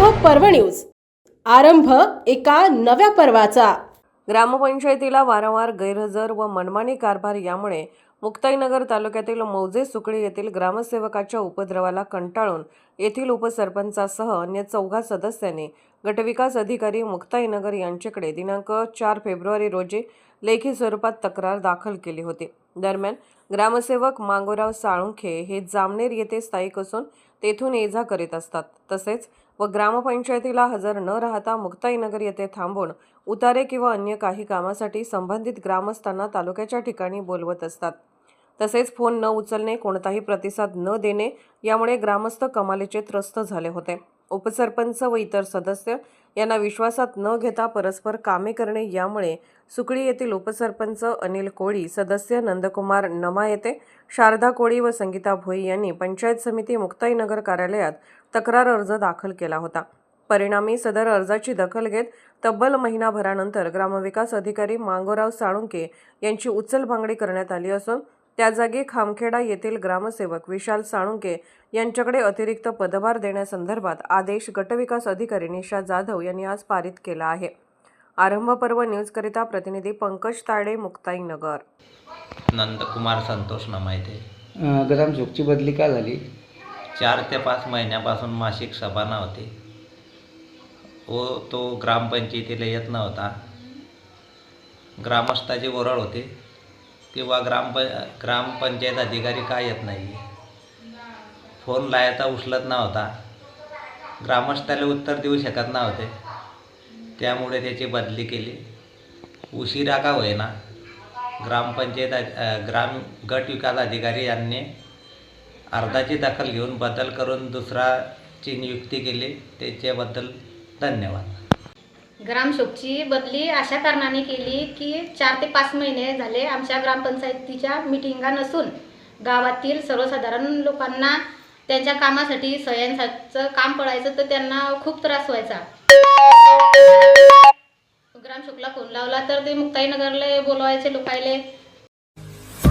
पर्व न्यूज. आरंभ एका नव्या पर्वाचा. ग्रामपंचायतीला वारंवार गैरहजर व मनमानी कारभार यामुळे मुक्ताईनगर तालुक्यातील मौजे सुकळी येथील ग्रामसेवकाच्या उपद्रवाला कंटाळून येथील उपसरपंचासह अन्य चौघा सदस्यांनी गटविकास अधिकारी मुक्ताईनगर यांच्याकडे दिनांक चार फेब्रुवारी रोजी लेखी स्वरूपात तक्रार दाखल केली होती. दरम्यान ग्रामसेवक मांगोराव साळुंखे हे जामनेर येथे स्थायिक असून तेथून ये जा करीत असतात. तसेच व ग्रामपंचायतीला हजर न राहता मुक्ताईनगर येथे थांबून उतारे किंवा अन्य काही कामासाठी संबंधित ग्रामस्थांना तालुक्याच्या ठिकाणी बोलवत असतात. तसेच फोन न उचलणे कोणताही प्रतिसाद न देणे यामुळे ग्रामस्थ कमालीचे त्रस्त झाले होते. उपसरपंच व इतर सदस्य यांना विश्वासात न घेता परस्पर कामे करणे यामुळे सुकळी येथील उपसरपंच अनिल कोळी सदस्य नंदकुमार नमा येते शारदा कोळी व संगीता भोई यांनी पंचायत समिती मुक्ताईनगर कार्यालयात तक्रार अर्ज दाखल केला होता. परिणामी सदर अर्जाची दखल घेत तब्बल महिनाभरानंतर ग्रामविकास अधिकारी मांगोराव साळुंके यांची उचलबांगडी करण्यात आली असून त्या जागी खामखेडा येथील ग्रामसेवक विशाल साळुंके यांच्याकडे अतिरिक्त पदभार देण्यासंदर्भात आदेश गटविकास अधिकारी निशा जाधव यांनी आज पारित केला आहे. आरंभ पर्व न्यूजकरिता प्रतिनिधी पंकज ताडे मुक्ताईनगर नंदकुमार संतोष नमायते. अं, ग्रामसेवकची बदली का झाली? चार ते पाच महिन्यापासून मासिक सभा नव्हती. व तो ग्रामपंचायतीला येत नव्हता. ग्रामस्थाची ओरड होती. किंवा ग्रामप ग्रामपंचायत अधिकारी का येत नाही? फोन लायता उचलत नव्हता. ग्रामस्थाला उत्तर देऊ शकत नव्हते. त्यामुळे त्याची बदली केली. उशिरा का होईना ग्रामपंचायत ग्राम गट विकास अधिकारी यांनी अर्धाची दखल घेऊन बदल करून दुसराची नियुक्ती केली त्याच्याबद्दल धन्यवाद. ग्रामशोकची बदली अशा कारणाने केली की चार ते पाच महिने झाले आमच्या ग्रामपंचायतीच्या मिटिंगा नसून गावातील सर्वसाधारण लोकांना त्यांच्या कामासाठी सह्यांचं काम पडायचं तर त्यांना खूप त्रास व्हायचा. ग्रामशोकला फोन लावला तर ते मुक्ताईनगरला बोलवायचे लोकायले.